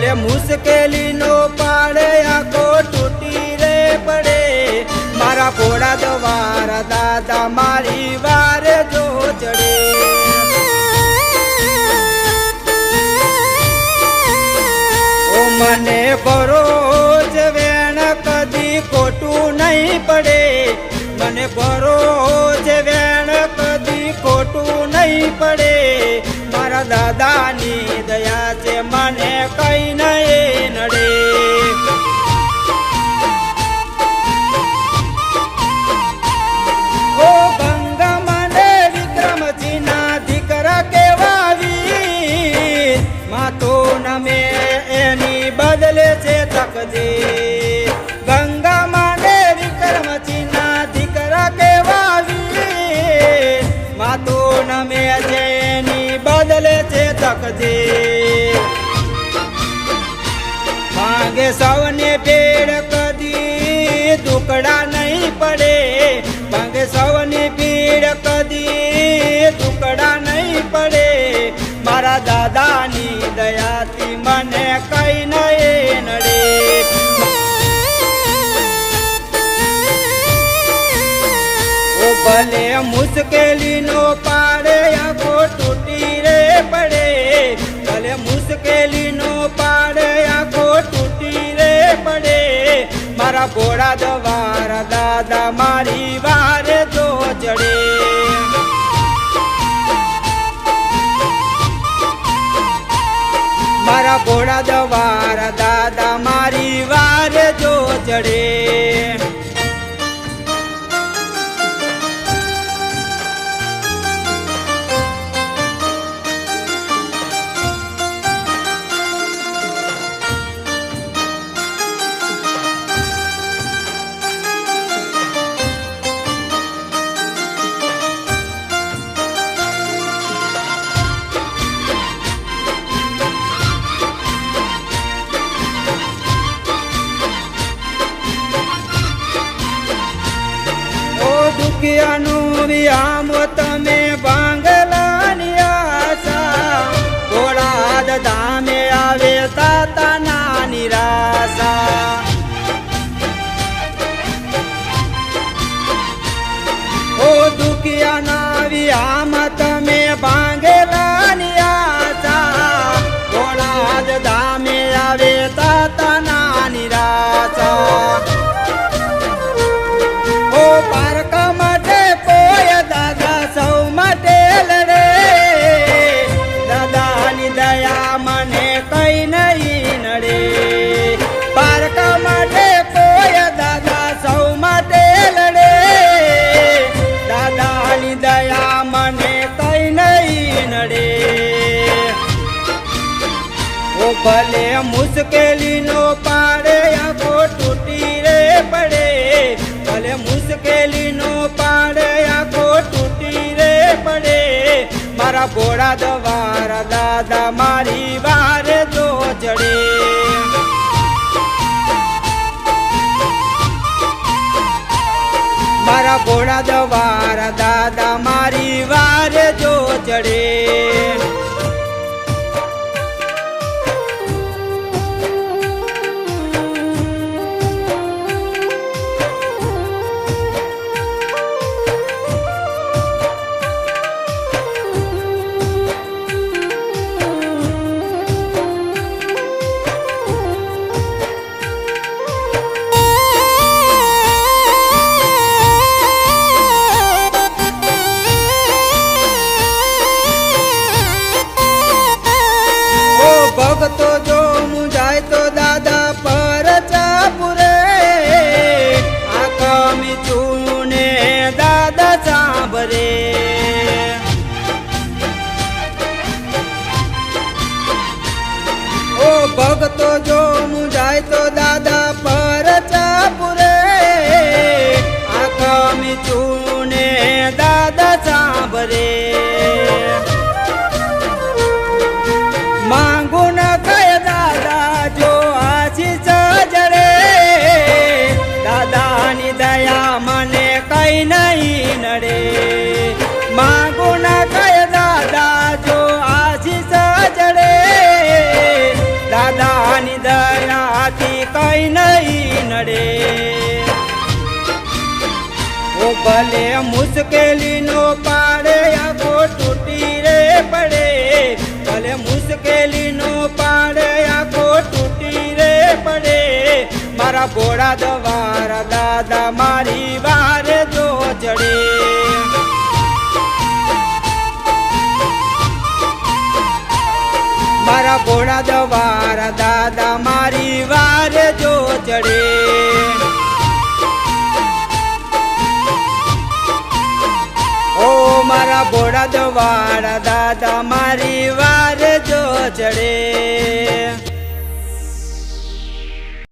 ઓ, મુશ્કેલી મુશ્કેલીનો પાડે આખો તૂટી રે પડે. મારા ઘોડા દવારા દાદા મારી વારે જો ચડે. મને ભરોજ વેણ કદી ખોટું નહીં પડે. મને ભરોજ તકદીર ગંગા માને વિક્રમજીના દીકરા કેવા વીર માતો નમે છે બદલે છે તકજે. માંગે સૌને પેડ કદી, દુકડા નહીં પડે. માંગે સૌની પીડ કદી, દુકડા નહીં પડે. મારા દાદાની દયાથી મને કઈ નહીં ભલે મુશ્કેલીનો પાડે, આખો તૂટી રે પડે. ભલે મુશ્કેલીનો પાડે, આખો તૂટી રે પડે. મારા ઘોડા દવારા દાદા મારી વારે તો ચડે. મારા ઘોડા દવારા દાદા મારી વારે જો ચડે. ਗਿਆ ਨੂਰ ਆਮਤ ભલે મુશ્કેલીનો પાડે આખો તૂટી રે પડે. ભલે મુશ્કેલીનો પાડે આખો તૂટી રે પડે. મારા ઘોડા દવારા દાદા મારી વારે તો ચડે. મારા ઘોડા દવારા દાદા મારી વારે જો ચડે. કઈ નહીં નડે. ઓ ભલે મુશ્કેલીનો પાડે, આખો તૂટી રે પડે. ભલે મુશ્કેલીનો પાડે, આખો તૂટી રે પડે. મારા ભોળા દવારા દાદા મારી વારે જો જડે મારા ભોળા દવારા દાદા જો ચડે ઓ મારા ભોળા દવારા દાદા મારી વાર જો ચડે